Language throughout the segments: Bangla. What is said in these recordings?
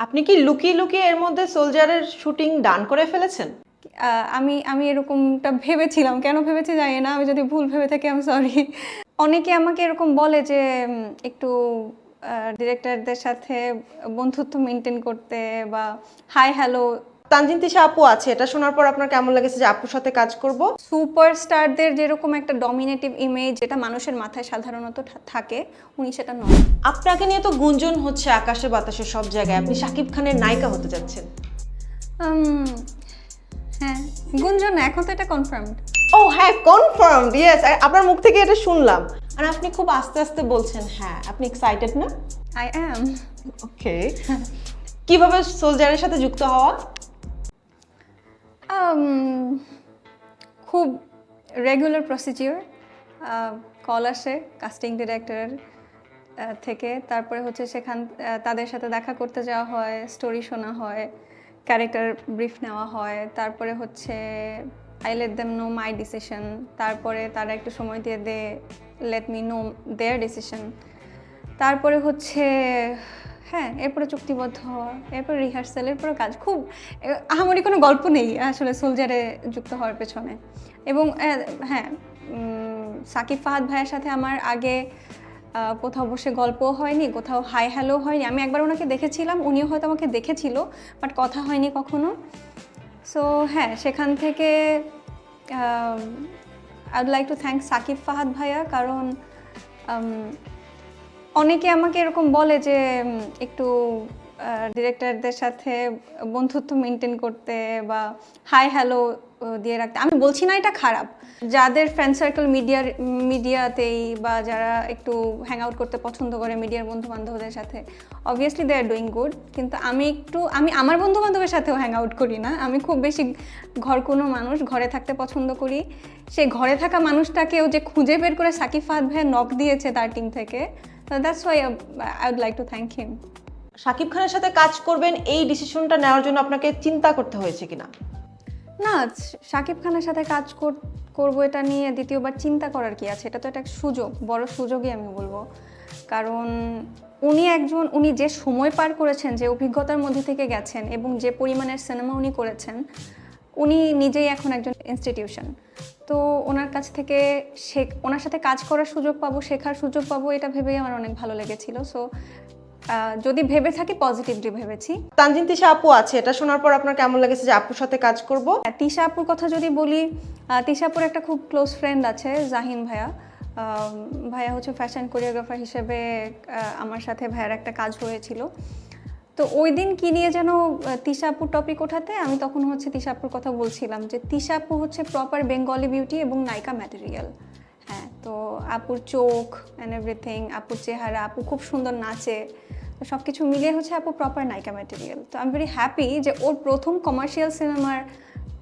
আপনি কি লুকিয়ে লুকিয়ে এর মধ্যে সোলজারের শুটিং ডান করে ফেলেছেন? আমি আমি এরকমটা ভেবেছিলাম। কেন ভেবেছি জানি না। আমি যদি ভুল ভেবে থাকি আমি সরি অনেকে আমাকে এরকম বলে যে একটু ডিরেক্টরদের সাথে বন্ধুত্ব মেনটেন করতে বা হাই হ্যালো তানজিন তিশা আপু আছে এটা শোনার পর আপনার কেমন লেগেছে যে আপুর সাথে কাজ করব? সুপারস্টারদের যেরকম একটা ডমিনেটিভ ইমেজ যেটা মানুষের মাথায় সাধারণত থাকে উনি সেটা নন আপনাকে নিয়ে তো গুঞ্জন হচ্ছে আকাশে বাতাসে সব জায়গায়। আপনি শাকিব খানের নায়িকা হতে যাচ্ছেন। হ্যাঁ গুঞ্জন এখন তো এটা কনফার্মড ও হ্যাঁ কনফার্ম ইয়েস আপনার মুখ থেকে এটা শুনলাম। আর আপনি খুব আস্তে আস্তে বলছেন হ্যাঁ আপনি এক্সাইটেড না? আই অ্যাম ওকে কীভাবে সোলজারের সাথে যুক্ত হওয়া? খুব রেগুলার প্রসিজিওর কল আসে কাস্টিং ডিরেক্টরের থেকে। তারপরে হচ্ছে সেখান তাদের সাথে দেখা করতে যাওয়া হয় স্টোরি শোনা হয় ক্যারেক্টার ব্রিফ নেওয়া হয়। তারপরে হচ্ছে I let them know my decision তারপরে তারা একটু সময় দিয়ে they let me know their decision তারপরে হচ্ছে হ্যাঁ এরপরে চুক্তিবদ্ধ হওয়া, এরপর রিহার্সাল এরপরে কাজ, খুব আহামরি কোনো গল্প নেই আসলে সোলজারে যুক্ত হওয়ার পেছনে। এবং হ্যাঁ সাকিব ফাহাদ ভাইয়ের সাথে আমার আগে কোথাও বসে গল্পও হয়নি, কোথাও হাই হ্যালো হয়নি। আমি একবার ওনাকে দেখেছিলাম, উনিও হয়তো আমাকে দেখেছিল বাট কথা হয়নি কখনো। সো হ্যাঁ সেখান থেকে I would like to thank Shakib Fahad ভাইয়া, কারণ অনেকে আমাকে এরকম বলে যে একটু ডিরেক্টরদের সাথে বন্ধুত্ব মেনটেন করতে বা হাই হ্যালো দিয়ে রাখতে। আমি বলছি না এটা খারাপ। যাদের ফ্রেন্ড সার্কেল মিডিয়ার মিডিয়াতেই বা যারা একটু হ্যাং আউট করতে পছন্দ করে মিডিয়ার বন্ধু বান্ধবদের সাথে obviously they are doing good কিন্তু আমি একটু, আমি আমার বন্ধু বান্ধবের সাথেও হ্যাং আউট করি না। আমি খুব বেশি ঘর কোনো মানুষ, ঘরে থাকতে পছন্দ করি। সেই ঘরে থাকা মানুষটাকেও যে খুঁজে বের করে সাকিব ফাহাদ ভাইয়া নক দিয়েছে তার টিম থেকে that's why I would like to thank him Shakib খানের সাথে কাজ করবেন এই ডিসিশনটা নেওয়ার জন্য আপনাকে চিন্তা করতে হয়েছে কিনা? না শাকিব খানের সাথে কাজ কর- করব এটা নিয়ে দ্বিতীয়বার চিন্তা করার কি আছে? এটা তো একটা সুযোগ বড় সুযোগই আমি বলব। কারণ উনি একজন উনি যে সময় পার করেছেন যে অভিজ্ঞতার মধ্যে থেকে গেছেন এবং যে পরিমাণের সিনেমা উনি করেছেন উনি নিজেই এখন একজন ইনস্টিটিউশন তো ওনার কাছ থেকে শে ওনার সাথে কাজ করার সুযোগ পাবো শেখার সুযোগ পাবো এটা ভেবেই আমার অনেক ভালো লেগেছিল। সো যদি ভেবে থাকি পজিটিভলি ভেবেছি। তানজিন তিশা আপু আছে এটা শোনার পর আপনার কেমন লেগেছে যে আপুর সাথে কাজ করব? হ্যাঁ, তিশা আপুর কথা যদি বলি তিশা আপুর একটা খুব ক্লোজ ফ্রেন্ড আছে জাহিন ভাইয়া। ভাইয়া হচ্ছে ফ্যাশন কোরিওগ্রাফার হিসেবে আমার সাথে ভাইয়ার একটা কাজ হয়েছিল। তো ওই দিন কি নিয়ে যেন আহ, তিশা আপুর টপিক ওঠাতে আমি তখন হচ্ছে তিশা আপুর কথা বলছিলাম যে তিশা আপু হচ্ছে প্রপার বেঙ্গলি বিউটি এবং নায়িকা ম্যাটেরিয়াল হ্যাঁ তো আপুর চোখ অ্যান্ড এভরিথিং আপুর চেহারা আপু খুব সুন্দর নাচে তো সব কিছু মিলিয়ে হচ্ছে আপু প্রপার নায়িকা ম্যাটেরিয়াল তো আমি ভেরি হ্যাপি যে ওর প্রথম কমার্শিয়াল সিনেমার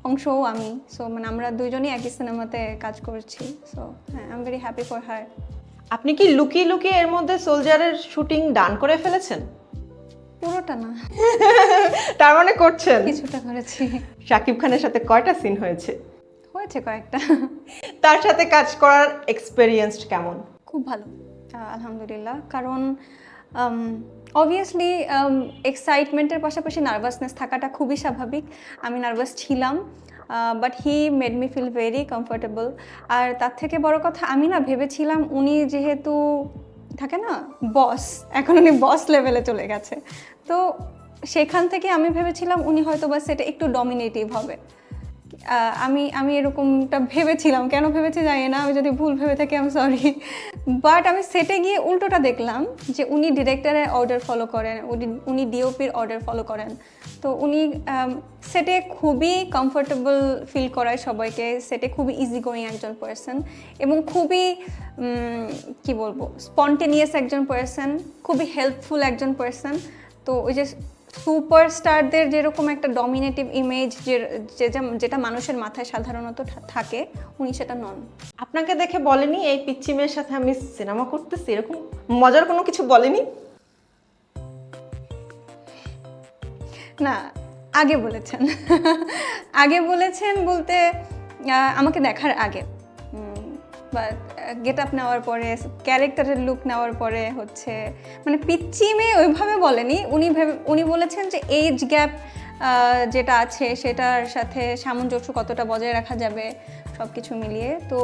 অংশও আমি। সো মানে আমরা দুইজনই একই সিনেমাতে কাজ করছি। সো হ্যাঁ I am very happy for her আপনি কি লুকিয়ে লুকিয়ে এর মধ্যে সোলজারের শুটিং ডান করে ফেলেছেন? পুরোটা না। তার মানে করছেন? কিছুটা করেছি। শাকিব খানের সাথে কয়টা সিন হয়েছে? হয়েছে কয়েকটা। তার সাথে কাজ করার এক্সপেরিয়েন্স কেমন? খুব ভালো। আলহামদুলিল্লাহ। কারণ অবভিয়াসলি এক্সাইটমেন্টের পাশাপাশি নার্ভাসনেস থাকাটা খুবই স্বাভাবিক। আমি নার্ভাস ছিলাম but he made me feel very comfortable আর তার থেকে বড় কথা আমি না ভেবেছিলাম উনি যেহেতু থাকে না? বস। এখন উনি বস লেভেলে চলে গেছে। তো সেখান থেকে আমি ভেবেছিলাম উনি হয়তো বা সেটা একটু ডমিনেটিভ হবে। আমি আমি এরকমটা ভেবেছিলাম। কেন ভেবেছি জানি না, আমি যদি ভুল ভেবে থাকি আমি সরি বাট আমি সেটে গিয়ে উল্টোটা দেখলাম যে উনি ডিরেক্টরের অর্ডার ফলো করেন, উনি উনি ডিওপির অর্ডার ফলো করেন। তো উনি সেটে খুবই কমফোর্টেবল ফিল করায় সবাইকে সেটে খুবই ইজি গোয়িং একজন পার্সন এবং খুবই কি বলব স্পন্টেনিয়াস একজন পার্সন খুবই হেল্পফুল একজন পার্সন তো ওই যে সুপারস্টারদের যেরকম একটা ডমিনেটিভ ইমেজ যে যেটা মানুষের মাথায় সাধারণত থাকে উনি সেটা নন। আপনাকে দেখে বলেনি এই পিচ্ছি মেয়ের সাথে আমি সিনেমা করতেছি? এরকম মজার কোনো কিছু বলেনি? না আগে বলেছেন। আগে বলেছেন বলতে আমাকে দেখার আগে। বাট গেট আপ নেওয়ার পরে ক্যারেক্টারের লুক নেওয়ার পরে হচ্ছে মানে পিচ্চি মেয়ে ওইভাবে বলেনি। উনি ভেবে, উনি বলেছেন যে এজ গ্যাপ যেটা আছে সেটার সাথে সামঞ্জস্য কতটা বজায় রাখা যাবে সব কিছু মিলিয়ে। তো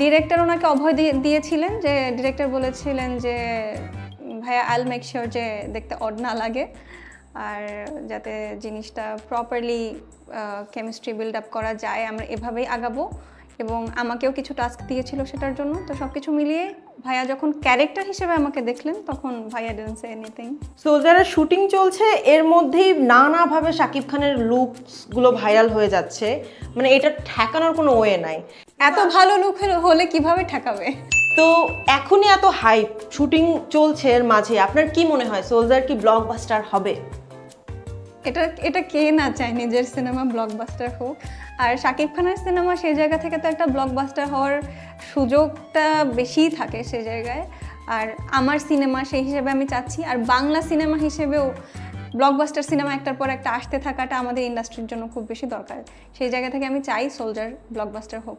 ডিরেক্টর ওনাকে অভয় দিয়েছিলেন যে ডিরেক্টর বলেছিলেন যে, ভাইয়া আল মেক শিওর যে দেখতে অড না লাগে, আর যাতে জিনিসটা প্রপারলি কেমিস্ট্রি বিল্ড আপ করা যায়, আমরা এভাবেই আগাবো। এবং আমাকেও কিছু টাস্ক দিয়েছিল সেটার জন্য। তো সব কিছু মিলিয়ে ভাইয়া যখন ক্যারেক্টার হিসেবে আমাকে দেখলেন তখন ভাইয়া ডেন্স সে এনিথিং সোলজারের শুটিং চলছে এর মধ্যেই নানাভাবে শাকিব খানের লুকসগুলো ভাইরাল হয়ে যাচ্ছে। মানে এটা ঠেকানোর কোনো ওয়ে নাই। এত ভালো লুক হলে কীভাবে ঠেকাবে? তো এখনই এত হাইপ শুটিং চলছে এর মাঝে। আপনার কি মনে হয় সোলজার কি ব্লকবাস্টার হবে? এটা এটা কে না চায় নিজের সিনেমা ব্লকবাস্টার হোক। আর শাকিব খানের সিনেমা সেই জায়গা থেকে তো একটা ব্লকবাস্টার হওয়ার সুযোগটা বেশিই থাকে সেই জায়গায়। আর আমার সিনেমা সেই হিসেবে আমি চাচ্ছি। আর বাংলা সিনেমা হিসেবেও ব্লকবাস্টার সিনেমা একটার পর একটা আসতে থাকাটা আমাদের ইন্ডাস্ট্রির জন্য খুব বেশি দরকার। সেই জায়গা থেকে আমি চাই সোলজার ব্লকবাস্টার হোক।